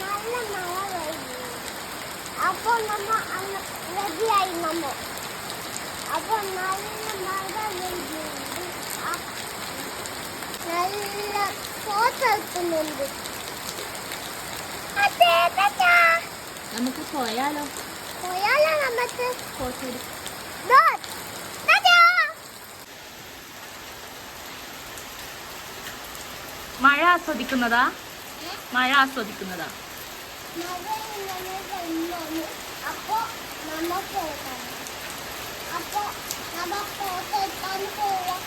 നല്ല മഴ പെയ്തു അപ്പോൾ നമ്മ റെഡിയായി നമ്മ അപ്പോൾ നല്ല മഴ പെയ്യുന്നുണ്ട് നല്ല ഫോട്ടോ എടുക്കുന്നുണ്ട് നമുക്ക് പോയാലോ പോയാലോ നമുക്ക് ഫോട്ടോ! Tada! മഴ ആസ്വദിക്കുന്നതാ മഴ ആസ്വദിക്കുന്നതാ അപ്പൊ നമുക്ക് എടുക്കണം. അപ്പൊ നമ്മ ഫോട്ടോ എടുക്കാൻ പോവാം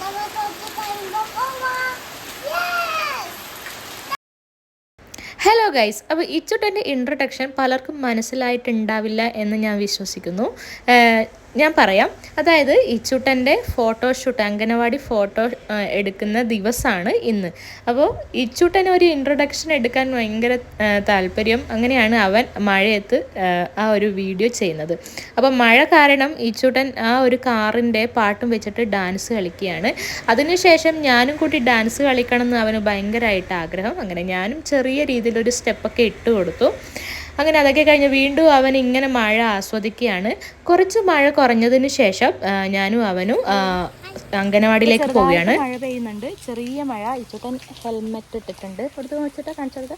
നമ്മ തൊട്ട് കഴിയുമ്പോ പോവാം ഹലോ ഗൈസ് അപ്പോൾ ഇച്ചുട്ടന്റെ ഇൻട്രൊഡക്ഷൻ പലർക്കും മനസ്സിലായിട്ടുണ്ടാവില്ല എന്ന് ഞാൻ വിശ്വസിക്കുന്നു. ഞാൻ പറയാം. അതായത് ഇച്ചുട്ടന്റെ ഫോട്ടോഷൂട്ട് അംഗനവാടി ഫോട്ടോ എടുക്കുന്ന ദിവസമാണ് ഇന്ന്. അപ്പോൾ ഇച്ചുട്ടന് ഒരു ഇൻട്രൊഡക്ഷൻ എടുക്കാൻ ഭയങ്കര താല്പര്യം. അങ്ങനെയാണ് അവൻ മഴയത്ത് ആ ഒരു വീഡിയോ ചെയ്യുന്നത്. അപ്പോൾ മഴ കാരണം ഇച്ചുട്ടൻ ആ ഒരു കാറിന്റെ പാട്ടും വെച്ചിട്ട് ഡാൻസ് കളിക്കുകയാണ്. അതിനുശേഷം ഞാനും കൂട്ടി ഡാൻസ് കളിക്കണം എന്ന് അവന് ഭയങ്കരമായിട്ട് ആഗ്രഹം. അങ്ങനെ ഞാനും ചെറിയ രീതിയിലൊരു സ്റ്റെപ്പൊക്കെ ഇട്ട് കൊടുത്തു. അങ്ങനെ അതൊക്കെ കഴിഞ്ഞ് വീണ്ടും അവൻ ഇങ്ങനെ മഴ ആസ്വദിക്കുകയാണ്. കുറച്ച് മഴ കുറഞ്ഞതിന് ശേഷം ഞാനും അവനും അംഗനവാടിയിലേക്ക് പോവുകയാണ്. മഴ പെയ്യുന്നുണ്ട്. ചെറിയ മഴ ഇച്ചോട്ടൻ ഹെൽമെറ്റ് ഇട്ടിട്ടുണ്ട്. കൊടുത്ത് വെച്ചിട്ട് കാണിച്ചത്.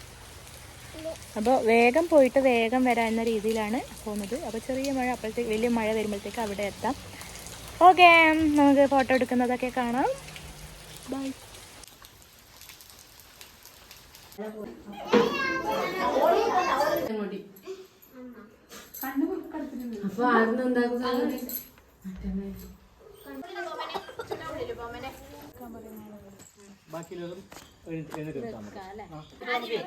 അപ്പോൾ വേഗം പോയിട്ട് വേഗം വരാം എന്ന രീതിയിലാണ് പോകുന്നത്. അപ്പോൾ ചെറിയ മഴ അപ്പോഴത്തേക്ക് വലിയ മഴ വരുമ്പോഴത്തേക്ക് അവിടെ എത്താം. ഓക്കെ നമുക്ക് ഫോട്ടോ എടുക്കുന്നതൊക്കെ കാണാം. ബൈ. ബാക്കിയുള്ളതും എഴുന്നേറ്റ് എടുത്താൽ മതി.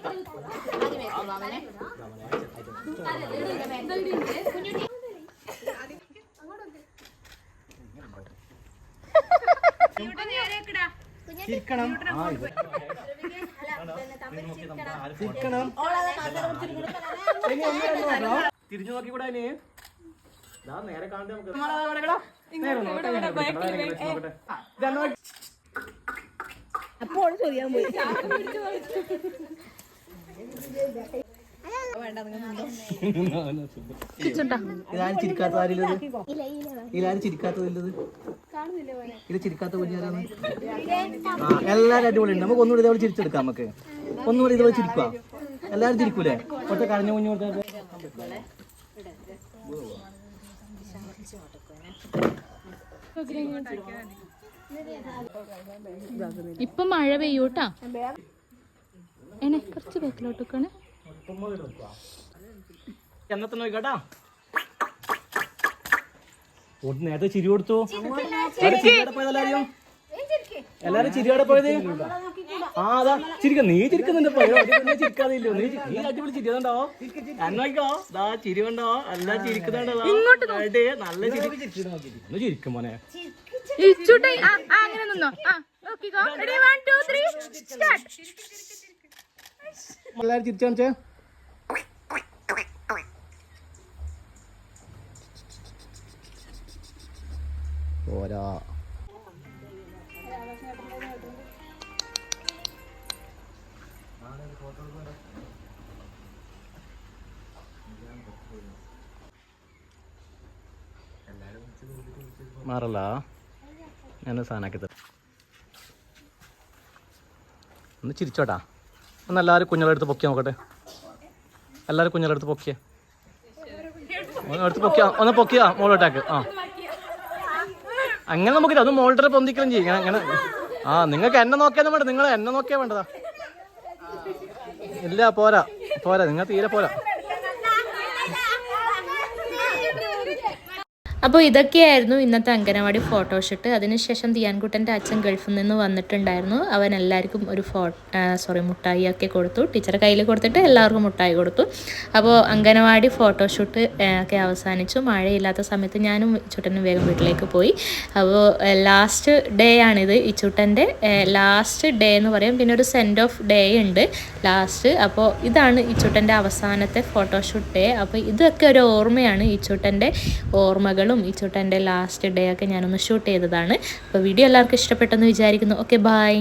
ചിരിക്കണം. ചിരിക്കണം. തിരിഞ്ഞു നോക്കി കൂടെ നേരെ കാണട്ടെ നമുക്ക്? അപ്പോൾ നോക്കട്ടെ, ഞാൻ ഇതാരും ചിരിക്കാത്ത ആരില്ലത്? ഇതാരും ചിരിക്കാത്തതില്ലത് ഇത് ചിരിക്കാത്ത കുഞ്ഞാരാണ് ആ എല്ലാരും അടിപൊളിയുണ്ട്. നമുക്ക് ഒന്നുകൂടി ഇതേപോലെ ചിരിച്ചെടുക്കാം നമുക്ക്. ഒന്നുകൂടി ഇതേപോലെ ചിരിക്കുക എല്ലാരും ചിരിക്കൂലേ? ഒറ്റ കരഞ്ഞ കുഞ്ഞു കൊടുത്താൽ ഇപ്പം മഴ പെയ്യൂട്ടാ. എന്നെ കുറച്ച് ബാക്കിലോട്ട് വെക്കണേ എന്നത്തെ നോക്കാട്ടാ. ഓട്ട് നേരത്തെ ചിരി കൊടുത്തു. എല്ലാരും ചിരിയോടെ പോയത് എല്ലാരും എല്ലാരും ചിരിയോടെ പോയത്? ആ അതാ. ചിരിക്ക. നീ ചിരിക്കുന്നുണ്ട് പോയോ നീ നീ അടിപൊളി ചിരി കണ്ടോ? എന്നോക്കോ ദാ ചിരി കണ്ടോ? എല്ലാം ചിരിക്കുന്നുണ്ടോ നല്ല ചിരി. ഒന്ന് ചിരിക്കും മോനെ. ഇച്ചൂട്ടെ ആ ആ, അങ്ങനെ നിന്നോ. എല്ലാരും ചിരിച്ചു മാറല്ല ഞാൻ സാധനമാക്കി തരാം. ഒന്ന് ചിരിച്ചോട്ടാ. ഒന്ന് എല്ലാവരും കുഞ്ഞുങ്ങളെടുത്ത് പൊക്കിയ നോക്കട്ടെ. എല്ലാവരും കുഞ്ഞുങ്ങളെടുത്ത് പൊക്കിയേ. ഒന്ന് എടുത്ത് പൊക്കിയാ ഒന്ന് പൊക്കിയാ മോളോട്ടാക്ക് ആ. അങ്ങനെ നമുക്ക് അത് മോൾഡർ പൊന്തിക്കലും ചെയ്യും. അങ്ങനെ ആ നിങ്ങൾക്ക് എന്നെ നോക്കിയാൽ വേണ്ട. നിങ്ങൾ എന്നെ നോക്കിയാൽ വേണ്ടതാ. ഇല്ല പോരാ. പോരാ. നിങ്ങൾ തീരെ പോരാ. അപ്പോൾ ഇതൊക്കെയായിരുന്നു ഇന്നത്തെ അംഗനവാടി ഫോട്ടോഷൂട്ട് അതിനുശേഷം തിയാൻകുട്ടന്റെ അച്ഛൻ ഗൾഫിൽ നിന്ന് വന്നിട്ടുണ്ടായിരുന്നു. അവൻ എല്ലാവർക്കും ഒരു ഫോ സോറി മുട്ടായി ഒക്കെ കൊടുത്തു. ടീച്ചറെ കയ്യിൽ കൊടുത്തിട്ട് എല്ലാവർക്കും മുട്ടായി കൊടുത്തു. അപ്പോൾ അംഗനവാടി ഫോട്ടോഷൂട്ട് ഒക്കെ അവസാനിച്ചു. മഴയില്ലാത്ത സമയത്ത് ഞാനും ചുട്ടനും വേഗം വീട്ടിലേക്ക് പോയി. അപ്പോൾ ലാസ്റ്റ് ഡേ ആണിത് ഈ ചുട്ടന്റെ ലാസ്റ്റ് ഡേ എന്ന് പറയും. പിന്നെ ഒരു സെൻഡ് ഓഫ് ഡേ ഉണ്ട്. ലാസ്റ്റ് അപ്പോൾ ഇതാണ് ഈ ചുട്ടന്റെ അവസാനത്തെ ഫോട്ടോഷൂട്ട് ഡേ അപ്പോൾ ഇതൊക്കെ ഒരു ഓർമ്മയാണ് ഈ ചുട്ടന്റെ ഓർമ്മകളും ഈ ചുട്ടന്റെ ലാസ്റ്റ് ഡേ ഒക്കെ ഞാനൊന്ന് ഷൂട്ട് ചെയ്തതാണ്. അപ്പോൾ വീഡിയോ എല്ലാവർക്കും ഇഷ്ടപ്പെട്ടെന്ന് വിചാരിക്കുന്നു. Okay bye